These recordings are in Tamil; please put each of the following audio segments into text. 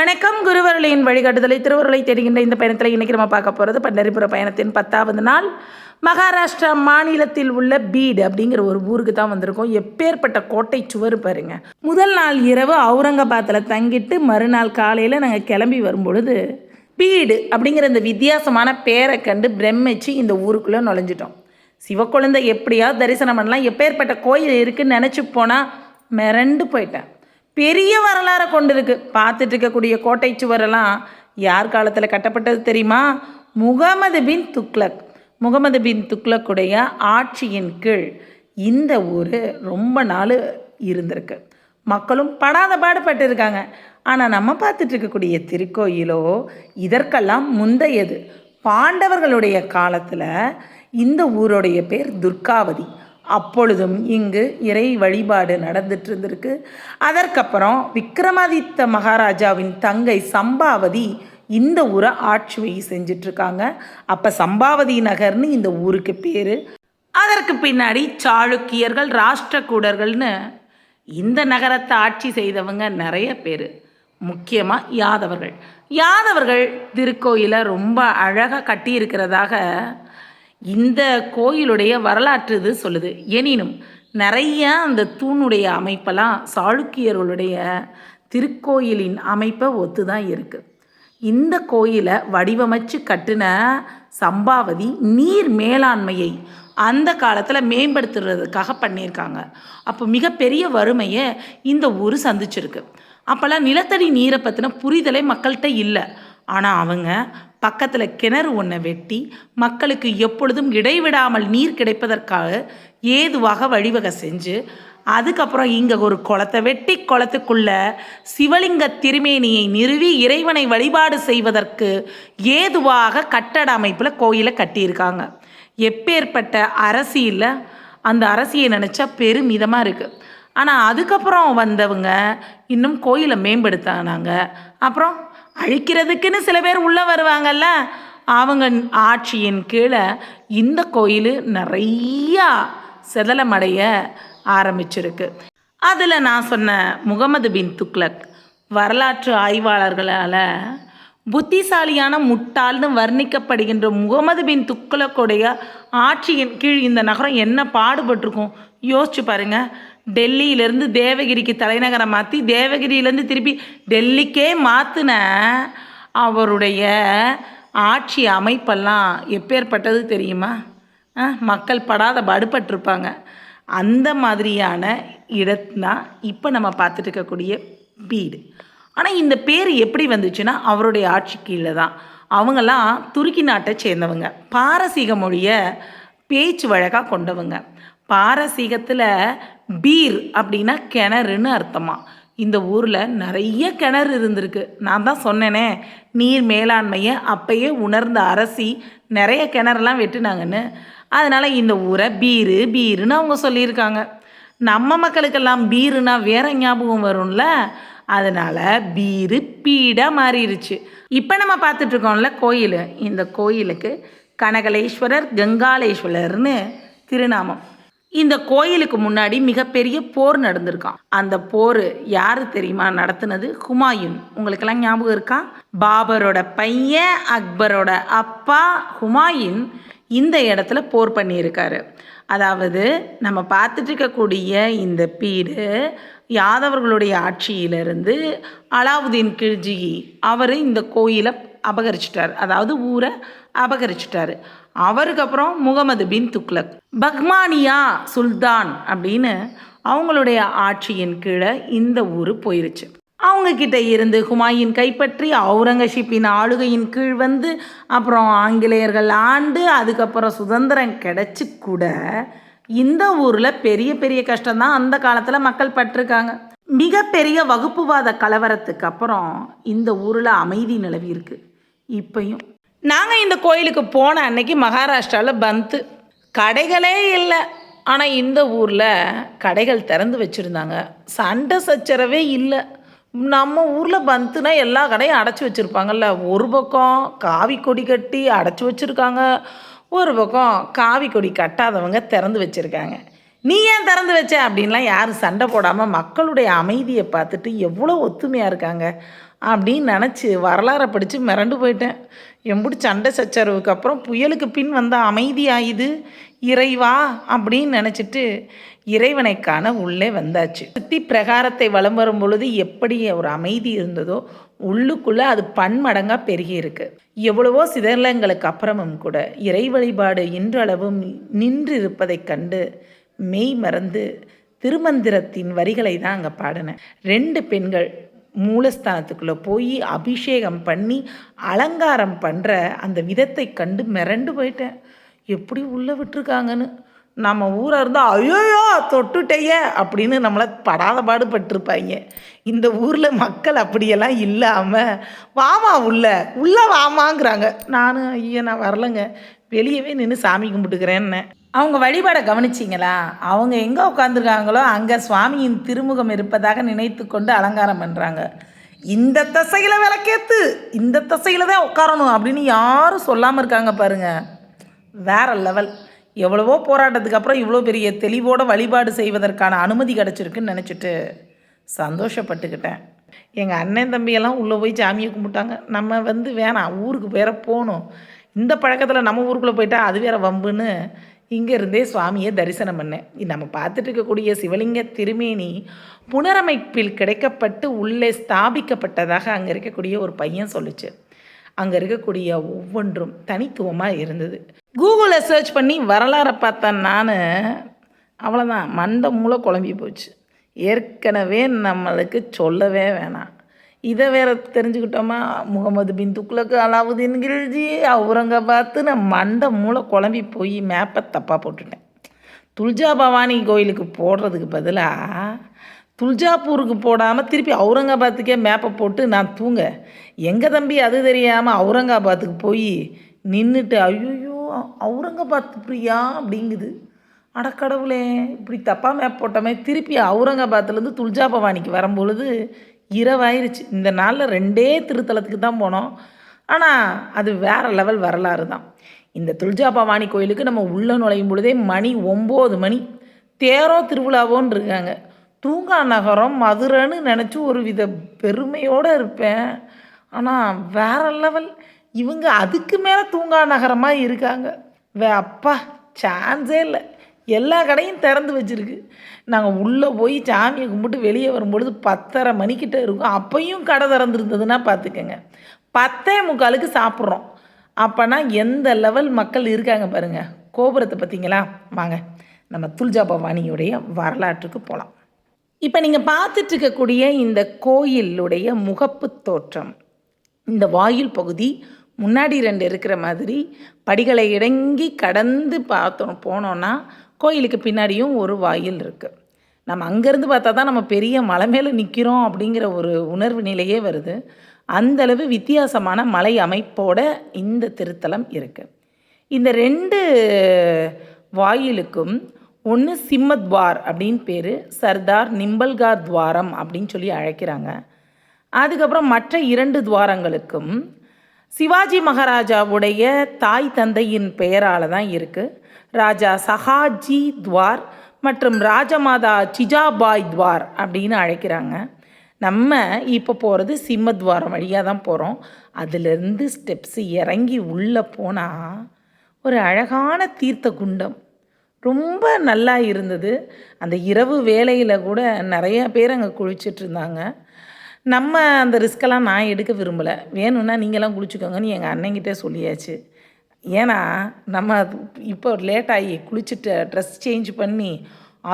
வணக்கம் குருவர்களின் வழிகாட்டுதலை திருவருளை தெரிகின்ற இந்த பயணத்தில் இன்றைக்கி நம்ம பார்க்க போகிறது பண்டரிபுர பயணத்தின் பத்தாவது நாள். மகாராஷ்டிரா மாநிலத்தில் உள்ள பீடு அப்படிங்கிற ஒரு ஊருக்கு தான் வந்திருக்கோம். எப்பேற்பட்ட கோட்டை சுவர் பாருங்க. முதல் நாள் இரவு அவுரங்காபாத்தில் தங்கிட்டு மறுநாள் காலையில் நாங்கள் கிளம்பி வரும்பொழுது பீடு அப்படிங்கிற இந்த வித்தியாசமான பேரை கண்டு பிரமிச்சு இந்த ஊருக்குள்ளே நுழைஞ்சிட்டோம். சிவக்குழந்தை எப்படியாவது தரிசனம் பண்ணலாம். எப்பேற்பட்ட கோயில் இருக்குன்னு நினச்சி போனால் மிரண்டு போயிட்டேன். பெரிய வரலாறை கொண்டிருக்கு. பார்த்துட்டு இருக்கக்கூடிய கோட்டை சுவரெல்லாம் யார் காலத்தில் கட்டப்பட்டது தெரியுமா? முகமது பின் துக்ளக். முகமது பின் துக்ளக்குடைய ஆட்சியின் கீழ் இந்த ஊர் ரொம்ப நாள் இருந்திருக்கு. மக்களும் படாத பாடுபட்டு இருக்காங்க ஆனால் நம்ம பார்த்துட்டு இருக்கக்கூடிய திருக்கோயிலோ இதற்கெல்லாம் முந்தையது. பாண்டவர்களுடைய காலத்தில் இந்த ஊருடைய பேர் துர்காவதி. அப்பொழுதும் இங்கு இறை வழிபாடு நடந்துட்டு இருந்திருக்கு அதற்கப்புறம் விக்ரமாதித்த மகாராஜாவின் தங்கை சம்பாவதி இந்த ஊரை ஆட்சி செஞ்சிட்ருக்காங்க அப்போ சம்பாவதி நகர்னு இந்த ஊருக்கு பேர். அதற்கு பின்னாடி சாளுக்கியர்கள் ராஷ்டிரகூடர்கள்னு இந்த நகரத்தை ஆட்சி செய்தவங்க நிறைய பேர். முக்கியமாக யாதவர்கள். யாதவர்கள் திருக்கோயிலை ரொம்ப அழகாக கட்டியிருக்கிறதாக இந்த கோயிலுடைய வரலாற்று இது சொல்லுது. எனினும் நிறைய அந்த தூணுடைய அமைப்பெல்லாம் சாளுக்கியர்களுடைய திருக்கோயிலின் அமைப்பை ஒத்து தான் இருக்குது இந்த கோயிலை வடிவமைச்சு கட்டின சம்பாவதி நீர் மேலாண்மையை அந்த காலத்தில் மேம்படுத்துறதுக்காக பண்ணியிருக்காங்க. அப்போ மிகப்பெரிய வறுமையை இந்த ஊர் சந்திச்சிருக்கு. அப்போல்லாம் நிலத்தடி நீரை பற்றின புரிதலே மக்கள்கிட்ட இல்லை. ஆனால் அவங்க பக்கத்தில் கிணறு ஒன்றை வெட்டி மக்களுக்கு எப்பொழுதும் இடைவிடாமல் நீர் கிடைப்பதற்காக ஏதுவாக வழிவகை செஞ்சு அதுக்கப்புறம் இங்கே ஒரு குளத்தை வெட்டி குளத்துக்குள்ள சிவலிங்க திருமேனியை நிறுவி இறைவனை வழிபாடு செய்வதற்கு ஏதுவாக கட்டட அமைப்பில் கோயிலை கட்டியிருக்காங்க. எப்பேற்பட்ட அரசியில் அந்த அரசியை நினச்சா பெருமிதமாக இருக்குது ஆனால் அதுக்கப்புறம் வந்தவங்க இன்னும் கோயிலை மேம்படுத்தினாங்க. அப்புறம் அழிக்கிறதுக்குன்னு சில பேர் உள்ளே வருவாங்கல்ல? அவங்க ஆட்சியின் கீழே இந்த கோயில் நிறையா செதலமடைய ஆரம்பிச்சிருக்கு. அதில் நான் சொன்ன முகமது பின் துக்ளக் வரலாற்று ஆய்வாளர்களால் புத்திசாலியான முட்டாள்னு வர்ணிக்கப்படுகின்ற முகமது பின் துக்ளக்குடைய ஆட்சியின் கீழ் இந்த நகரம் என்ன பாடுபட்டிருக்கும்? யோசிச்சு பாருங்க. டெல்லியிலேருந்து தேவகிரிக்கு தலைநகரை மாற்றி தேவகிரியிலேருந்து திருப்பி டெல்லிக்கே மாற்றின அவருடைய ஆட்சி அமைப்பெல்லாம் எப்பேற்பட்டது தெரியுமா? ஆ, மக்கள் படாத படுபட்டிருப்பாங்க. அந்த மாதிரியான இடத்தான் இப்போ நம்ம பார்த்துட்டு இருக்கக்கூடிய வீடு. ஆனால் இந்த பேர் எப்படி வந்துச்சுன்னா அவருடைய ஆட்சி கீழே தான் அவங்கெல்லாம் துருக்கி நாட்டை சேர்ந்தவங்க. பாரசீக மொழியை பேச்சு வழக்காக கொண்டவங்க. பாரசீகத்தில் பீர் அப்படின்னா கிணறுன்னு அர்த்தமாக இந்த ஊரில் நிறைய கிணறு இருந்திருக்கு. நான் தான் சொன்னேனே நீர் மேலாண்மையை அப்பயே உணர்ந்த அரசி நிறைய கிணறுலாம் வெட்டுனாங்கன்னு. அதனால் இந்த ஊரை பீரு பீருன்னு அவங்க சொல்லியிருக்காங்க. நம்ம மக்களுக்கெல்லாம் பீருனா வேற ஞாபகம் வரும்ல. அதனால் பீரு பீடாக மாறிடுச்சு இப்போ நம்ம பார்த்துட்ருக்கோம்ல கோயில். இந்த கோயிலுக்கு கனகலேஸ்வரர் கங்காளேஸ்வரர்னு திருநாமம். இந்த கோயிலுக்கு முன்னாடி மிகப்பெரிய போர் நடந்திருக்கான் அந்த போர் யாரு தெரியுமா நடத்துனது? ஹுமாயூன். உங்களுக்கெல்லாம் ஞாபகம் இருக்கா? பாபரோட பையன் அக்பரோட அப்பா ஹுமாயூன் இந்த இடத்துல போர் பண்ணியிருக்காரு. அதாவது நம்ம பார்த்துட்டு இருக்கக்கூடிய இந்த பீடு யாதவர்களுடைய ஆட்சியிலிருந்து அலாவுதீன் கில்ஜி அவர் இந்த கோயிலை அபகரிச்சிட்டார். அதாவது ஊரை அபகரிச்சிட்டாரு. அவருக்கு அப்புறம் முகமது பின் துக்ளக். பக்மானியா சுல்தான் அப்படின்னு அவங்களுடைய ஆட்சியின் கீழே இந்த ஊர் போயிருச்சு. அவங்க கிட்ட இருந்து ஹுமாயின் கைப்பற்றி அவுரங்கசீப்பின் ஆளுகையின் கீழ் வந்து அப்புறம் ஆங்கிலேயர்கள் ஆண்டு அதுக்கப்புறம் சுதந்திரம் கிடைச்சி கூட இந்த ஊரில் பெரிய பெரிய கஷ்டம்தான் அந்த காலத்தில் மக்கள் பட்டிருக்காங்க. மிகப்பெரிய வகுப்புவாத கலவரத்துக்கு அப்புறம் இந்த ஊரில் அமைதி நிலவி இருக்கு. இப்பயும். நாங்கள் இந்த கோயிலுக்கு போன அன்னைக்கு மகாராஷ்டிராவில் பந்து கடைகளே இல்லை. ஆனால் இந்த ஊரில் கடைகள் திறந்து வச்சுருந்தாங்க. சண்டை சச்சரவே இல்லை. நம்ம ஊரில் பந்துனா எல்லா கடையும் அடைச்சி வச்சுருப்பாங்கல்ல. ஒரு பக்கம் காவி கொடி கட்டி அடைச்சி வச்சுருக்காங்க. ஒரு பக்கம் காவி கொடி கட்டாதவங்க திறந்து வச்சுருக்காங்க. நீ ஏன் திறந்து வச்ச? அப்படின்லாம் யாரும் சண்டை போடாமல் மக்களுடைய அமைதியை பார்த்துட்டு எவ்வளோ ஒத்துமையாக இருக்காங்க அப்படின்னு நினச்சி வரலாறை படித்து மிரண்டு போயிட்டேன். எம்புடி சண்டை சச்சரவுக்கு அப்புறம் புயலுக்கு பின் வந்த அமைதி ஆயுது இறைவா? அப்படின்னு நினச்சிட்டு இறைவனைக்கான உள்ளே வந்தாச்சு. சுத்தி பிரகாரத்தை வலம் வரும் பொழுது எப்படி ஒரு அமைதி இருந்ததோ உள்ளுக்குள்ளே அது பன்மடங்காக பெருகி இருக்கு. எவ்வளவோ சிதறலங்களுக்கு அப்புறமும் கூட இறை வழிபாடு இன்றளவும் நின்றிருப்பதைக் கண்டு மெய் மறந்து திருமந்திரத்தின் வரிகளை தான் அங்கே பாடினேன். ரெண்டு பெண்கள் மூலஸ்தானத்துக்குள்ளே போய் அபிஷேகம் பண்ணி அலங்காரம் பண்ணுற அந்த விதத்தை கண்டு மிரண்டு போயிட்டேன். எப்படி உள்ளே விட்டுருக்காங்கன்னு. நம்ம ஊராக இருந்தால் ஐயோயோ தொட்டுட்டையே அப்படின்னு நம்மளை படாத பாடுபட்டிருப்பாங்க இந்த ஊரில் மக்கள் அப்படியெல்லாம் இல்லாமல் வாமா உள்ள உள்ளே வாமாங்கிறாங்க. நானும் ஐயோ நான் வரலைங்க. வெளியவே நின்று சாமி கும்பிட்டுக்கிறேன்னு. அவங்க வழிபாடை கவனிச்சிங்களா? அவங்க எங்கே உட்காந்துருக்காங்களோ அங்கே சுவாமியின் திருமுகம் இருப்பதாக நினைத்து கொண்டு அலங்காரம் பண்ணுறாங்க இந்த தசையில் விளக்கேற்று இந்த தசையில் தான் உட்காரணும் அப்படின்னு யாரும் சொல்லாமல் இருக்காங்க பாருங்கள் வேற லெவல். எவ்வளவோ போராட்டத்துக்கு அப்புறம் இவ்வளோ பெரிய தெளிவோட வழிபாடு செய்வதற்கான அனுமதி கிடச்சிருக்குன்னு நினச்சிட்டு சந்தோஷப்பட்டுக்கிட்டேன். எங்கள் அண்ணன் தம்பியெல்லாம் உள்ளே போய் சாமியை கும்பிட்டாங்க. நம்ம வந்து வேணாம் ஊருக்கு வேற போகணும். இந்த பழக்கத்தில் நம்ம ஊருக்குள்ளே போயிட்டால் அது வேற வம்புன்னு இங்கேருந்தே சுவாமியை தரிசனம் பண்ணேன். நம்ம பார்த்துட்டு இருக்கக்கூடிய சிவலிங்க திருமேனி புனரமைப்பில் கிடைக்கப்பட்டு உள்ளே ஸ்தாபிக்கப்பட்டதாக அங்கே இருக்கக்கூடிய ஒரு பையன் சொல்லுச்சு. அங்கே இருக்கக்கூடிய ஒவ்வொன்றும் தனித்துவமாக இருந்தது. கூகுளில் சர்ச் பண்ணி வரலாறை பார்த்தேன் நான். அவ்வளோதான் மண்டை மூளை குழம்பி போச்சு. ஏற்கனவே நம்மளுக்கு சொல்லவே வேணாம். இதை வேற தெரிஞ்சுக்கிட்டோமா? முகமது பின் துக்ளக்கு அலாவுதீன் கில்ஜி அவுரங்காபாத்து நான் மண்டை மூளை குழம்பி போய் மேப்பை தப்பாக போட்டுட்டேன். துல்ஜா பவானி கோயிலுக்கு போடுறதுக்கு பதிலாக துல்ஜாப்பூருக்கு போடாமல் திருப்பி அவுரங்காபாத்துக்கே மேப்பை போட்டு நான் தூங்க. எங்கள் தம்பி அது தெரியாமல் அவுரங்காபாத்துக்கு போய் நின்றுட்டு ஐயோ அவுரங்காபாத் இப்படியா? அப்படிங்குது. அடக்கடவுளே இப்படி தப்பாக மேப் போட்டோமே. திருப்பி அவுரங்காபாத்துலேருந்து துல்ஜா பவானிக்கு வரும்பொழுது இரவாயிருச்சு. இந்த நாளில் ரெண்டே திருத்தலத்துக்கு தான் போனோம். ஆனால் அது வேறு லெவல் வரலாறு தான். இந்த துல்ஜா பவானி கோயிலுக்கு நம்ம உள்ளே நுழையும் பொழுதே மணி ஒம்பது மணி. தேரோ திருவிழாவோன்னு இருக்காங்க தூங்கா நகரம் மதுரைன்னு நினச்சி ஒரு வித பெருமையோடு இருப்பேன். ஆனால் வேற லெவல். இவங்க அதுக்கு மேலே தூங்கா நகரமாக இருக்காங்க. வே அப்பா சான்ஸே இல்லை. எல்லா கடையும் திறந்து வச்சுருக்கு. நாங்கள் உள்ளே போய் சாமியை கும்பிட்டு வெளியே வரும்பொழுது பத்தரை மணிக்கிட்ட இருக்கும். அப்பையும் கடை திறந்துருந்ததுன்னா பார்த்துக்கங்க பத்தே முக்காலுக்கு சாப்பிட்றோம். அப்போனா எந்த லெவல் மக்கள் இருக்காங்க பாருங்கள் கோபுரத்தை பார்த்தீங்களா வாங்க. நம்ம துல்ஜா பவானியுடைய வரலாற்றுக்கு போகலாம் இப்போ நீங்கள் பார்த்துட்டு இருக்கக்கூடிய இந்த கோயிலுடைய முகப்பு தோற்றம் இந்த வாயில் பகுதி முன்னாடி ரெண்டு இருக்கிற மாதிரி படிகளை இறங்கி கடந்து பார்த்தோம் போனோன்னா கோயிலுக்கு பின்னாடியும் ஒரு வாயில் இருக்குது நம்ம அங்கேருந்து பார்த்தா தான் நம்ம பெரிய மலை மேலே நிற்கிறோம் அப்படிங்கிற ஒரு உணர்வு நிலையே வருது. அந்தளவு வித்தியாசமான மலை அமைப்போட இந்த திருத்தலம் இருக்குது இந்த ரெண்டு வாயிலுக்கும் ஒன்று சிம்மத்வார் அப்படின்னு பேர் சர்தார் நிம்பல்கா துவாரம் அப்படின்னு சொல்லி அழைக்கிறாங்க. அதுக்கப்புறம் மற்ற இரண்டு துவாரங்களுக்கும் சிவாஜி மகாராஜாவுடைய தாய் தந்தையின் பெயரால் தான் இருக்குது ராஜா சஹாஜி துவார் மற்றும் ராஜமாதா சிஜாபாய் துவார் அப்படின்னு அழைக்கிறாங்க. நம்ம இப்போ போகிறது சிம்மத்வாரம் வழியாக தான் போகிறோம் அதுலேருந்து ஸ்டெப்ஸ் இறங்கி உள்ளே போனால் ஒரு அழகான தீர்த்த குண்டம். ரொம்ப நல்லா இருந்தது. அந்த இரவு வேலையில் கூட நிறைய பேர் அங்கே குளிச்சுட்டு இருந்தாங்க. நம்ம அந்த ரிஸ்க்கெல்லாம் நான் எடுக்க விரும்பலை. வேணும்னா நீங்களாம் குளிச்சுக்கோங்கன்னு எங்கள் அண்ணங்கிட்டே சொல்லியாச்சு. ஏன்னா நம்ம இப்போ லேட் ஆகி குளிச்சுட்டு ட்ரெஸ் சேஞ்ச் பண்ணி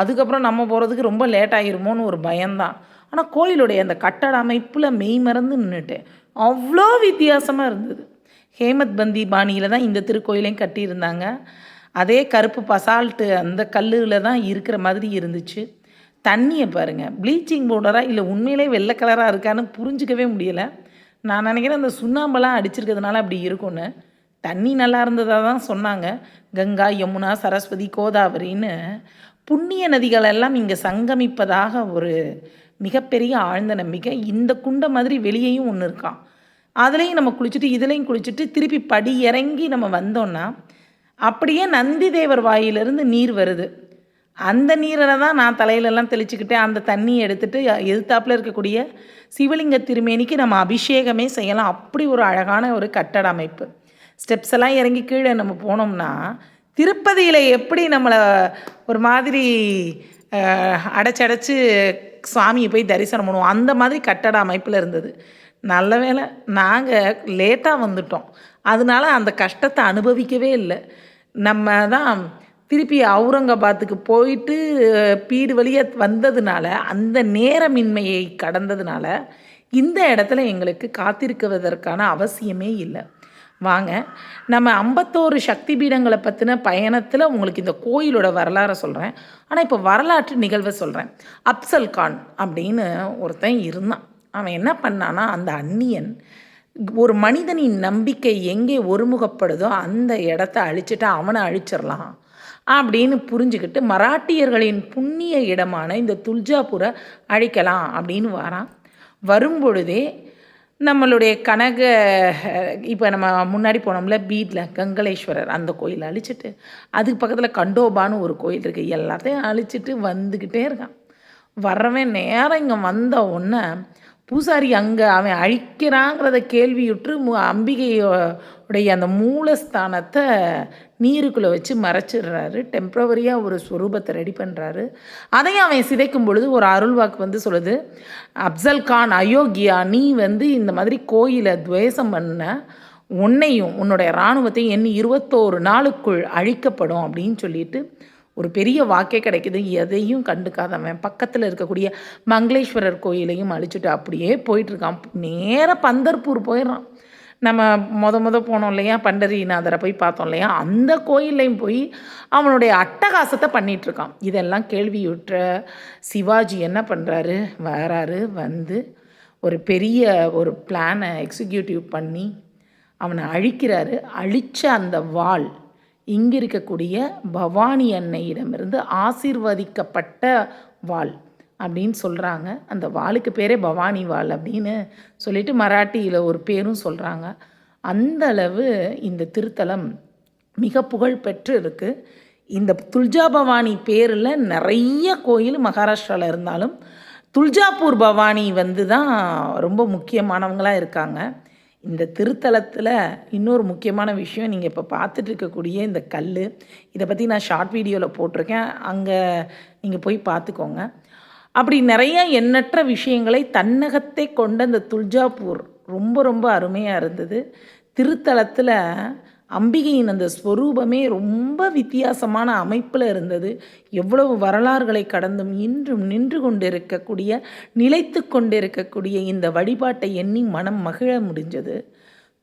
அதுக்கப்புறம் நம்ம போகிறதுக்கு ரொம்ப லேட் ஆகிருமோன்னு ஒரு பயம்தான். ஆனால் கோயிலுடைய அந்த கட்டட அமைப்பில் மெய் மறந்து நின்றுட்டேன் அவ்வளோ வித்தியாசமாக இருந்தது. ஹேமத் பந்தி பாணியில் தான் இந்த திருக்கோயிலையும் கட்டியிருந்தாங்க. அதே கருப்பு பசால்ட்டு அந்த கல்லில் தான் இருக்கிற மாதிரி இருந்துச்சு. தண்ணியை பாருங்கள் ப்ளீச்சிங் பவுடராக இல்லை உண்மையிலே வெள்ளை கலராக இருக்கான்னு புரிஞ்சிக்கவே முடியலை. நான் நினைக்கிறேன் அந்த சுண்ணாம்பெல்லாம் அடிச்சிருக்கிறதுனால அப்படி இருக்கும்னு. தண்ணி நல்லா இருந்ததாக தான் சொன்னாங்க. கங்கா யமுனா சரஸ்வதி கோதாவரின்னு. புண்ணிய நதிகள் எல்லாம் இங்கே சங்கமிப்பதாக ஒரு மிகப்பெரிய ஆழ்ந்த நம்பிக்கை. இந்த குண்டை மாதிரி வெளியேயும் ஒன்று இருக்கான் அதுலேயும் நம்ம குளிச்சுட்டு இதுலேயும் குளிச்சுட்டு திருப்பி படி இறங்கி நம்ம வந்தோன்னா அப்படியே நந்தி தேவர் வாயிலிருந்து நீர் வருது. அந்த நீரில் தான் நான் தலையிலெல்லாம் தெளிச்சுக்கிட்டு அந்த தண்ணியை எடுத்துகிட்டு எதிர்த்தாப்பில் இருக்கக்கூடிய சிவலிங்க திருமேனிக்கு நம்ம அபிஷேகமே செய்யலாம். அப்படி ஒரு அழகான ஒரு கட்டட அமைப்பு ஸ்டெப்ஸ் எல்லாம் இறங்கி கீழே நம்ம போனோம்னா திருப்பதியில் எப்படி நம்மளை ஒரு மாதிரி அடைச்சடைச்சு சுவாமியை போய் தரிசனம் பண்ணுவோம். அந்த மாதிரி கட்டட அமைப்பில் இருந்தது. நல்ல வேலை நாங்கள் லேட்டாக வந்துட்டோம். அதனால அந்த கஷ்டத்தை அனுபவிக்கவே இல்லை. நம்ம தான் திருப்பி அவுரங்காபாத்துக்கு போயிட்டு பீடு வழியாக வந்ததுனால அந்த நேரமின்மையை கடந்ததுனால இந்த இடத்துல எங்களுக்கு காத்திருக்குவதற்கான அவசியமே இல்லை. வாங்க நம்ம ஐம்பத்தோரு சக்தி பீடங்களை பற்றின பயணத்தில் உங்களுக்கு இந்த கோயிலோட வரலாறை சொல்கிறேன் ஆனால் இப்போ வரலாற்று நிகழ்வை சொல்கிறேன் அப்சல் கான் அப்படின்னு ஒருத்தன் இருந்தான். அவன் என்ன பண்ணான்னா அந்த அந்நியன் ஒரு மனிதனின் நம்பிக்கை எங்கே ஒருமுகப்படுதோ அந்த இடத்த அழிச்சிட்டு அவனை அழிச்சிடலாம் அப்படின்னு புரிஞ்சுக்கிட்டு மராட்டியர்களின் புண்ணிய இடமான இந்த துல்ஜாபுரை அழிக்கலாம் அப்படின்னு வரான். வரும்பொழுதே நம்மளுடைய கனக இப்போ நம்ம முன்னாடி போனோம்ல பீட்டில் கங்கலேஸ்வரர் அந்த கோயில் அழிச்சிட்டு அதுக்கு பக்கத்தில் கண்டோபான்னு ஒரு கோயில் இருக்குது எல்லாத்தையும் அழிச்சிட்டு வந்துக்கிட்டே இருக்கான். வரவே நேரம் இங்கே வந்த உடனே பூசாரி அங்கே அவன் அழிக்கிறாங்கிறத கேள்வியுற்று அம்பிகையோடைய அந்த மூலஸ்தானத்தை நீருக்குள்ளே வச்சு மறைச்சிடுறாரு. டெம்ப்ரவரியாக ஒரு ஸ்வரூபத்தை ரெடி பண்ணுறாரு அதையும் அவன் சிதைக்கும் பொழுது ஒரு அருள்வாக்கு வந்து சொல்லுது. அப்சல் கான் அயோக்கியா நீ வந்து இந்த மாதிரி கோயிலை துவேஷம் பண்ண உன்னையும் உன்னுடைய இராணுவத்தையும் எண்ணி இருபத்தோரு நாளுக்குள் அழிக்கப்படும் அப்படின்னு சொல்லிட்டு ஒரு பெரிய வாக்கே கிடைக்குது. எதையும் கண்டுக்காதவன். பக்கத்தில் இருக்கக்கூடிய மங்களேஸ்வரர் கோயிலையும் அழிச்சுட்டு அப்படியே போயிட்டுருக்கான். நேராக பந்தர்பூர் போயிடுறான். நம்ம மொத மொத போனோம் இல்லையா? பண்டரிநாதரை போய் பார்த்தோம் இல்லையா? அந்த கோயிலையும் போய் அவனுடைய அட்டகாசத்தை பண்ணிகிட்ருக்கான் இதெல்லாம் கேள்வியுற்ற சிவாஜி என்ன பண்ணுறாரு வராரு வந்து ஒரு பெரிய ஒரு பிளானை எக்ஸிக்யூட்டிவ் பண்ணி அவனை அழிக்கிறாரு. அழித்த அந்த வாள் இங்கே இருக்கக்கூடிய பவானி அன்னையிடமிருந்து ஆசீர்வதிக்கப்பட்ட வாள் அப்படின்னு சொல்கிறாங்க அந்த வாளுக்கு பேரே பவானி வாள் அப்படின்னு சொல்லிட்டு மராட்டியில் ஒரு பேரும் சொல்கிறாங்க அந்த அளவு இந்த திருத்தலம் மிக புகழ் பெற்று இருக்குது இந்த துல்ஜா பவானி பேரில் நிறைய கோயில் மகாராஷ்டிராவில் இருந்தாலும் துல்ஜாப்பூர் பவானி வந்து தான் ரொம்ப முக்கியமானவங்களாக இருக்காங்க. இந்த திருத்தலத்தில் இன்னொரு முக்கியமான விஷயம் நீங்கள் இப்போ பார்த்துட்டு இருக்கக்கூடிய இந்த கல் இதை பற்றி நான் ஷார்ட் வீடியோவில் போட்டிருக்கேன் அங்கே நீங்கள் போய் பார்த்துக்கோங்க அப்படி நிறைய எண்ணற்ற விஷயங்களை தன்னகத்தை கொண்ட இந்த துல்ஜாப்பூர் ரொம்ப ரொம்ப அருமையாக இருந்தது. திருத்தலத்தில் அம்பிகையின் அந்த ஸ்வரூபமே ரொம்ப வித்தியாசமான அமைப்பில் இருந்தது. எவ்வளவு வரலாறுகளை கடந்தும் இன்றும் நின்று கொண்டிருக்கக்கூடிய நிலைத்து கொண்டிருக்கக்கூடிய இந்த வழிபாட்டை எண்ணி மனம் மகிழ முடிஞ்சது.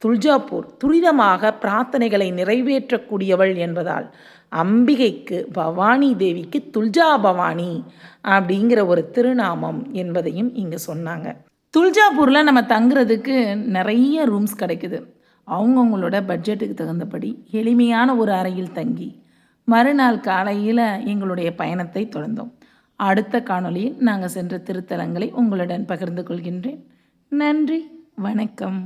துல்ஜாப்பூர் துரிதமாக பிரார்த்தனைகளை நிறைவேற்றக்கூடியவள் என்பதால் அம்பிகைக்கு பவானி தேவிக்கு துல்ஜா பவானி அப்படிங்கிற ஒரு திருநாமம் என்பதையும் இங்கே சொன்னாங்க. துல்ஜாப்பூரில் நம்ம தங்குறதுக்கு நிறைய ரூம்ஸ் கிடைக்குது. அவங்கவுங்களோட பட்ஜெட்டுக்கு தகுந்தபடி எளிமையான ஒரு அறையில் தங்கி மறுநாள் காலையில் எங்களுடைய பயணத்தை தொடர்ந்தோம். அடுத்த காணொளியில் நாங்கள் சென்ற திருத்தலங்களை உங்களுடன் பகிர்ந்து கொள்கின்றேன். நன்றி வணக்கம்.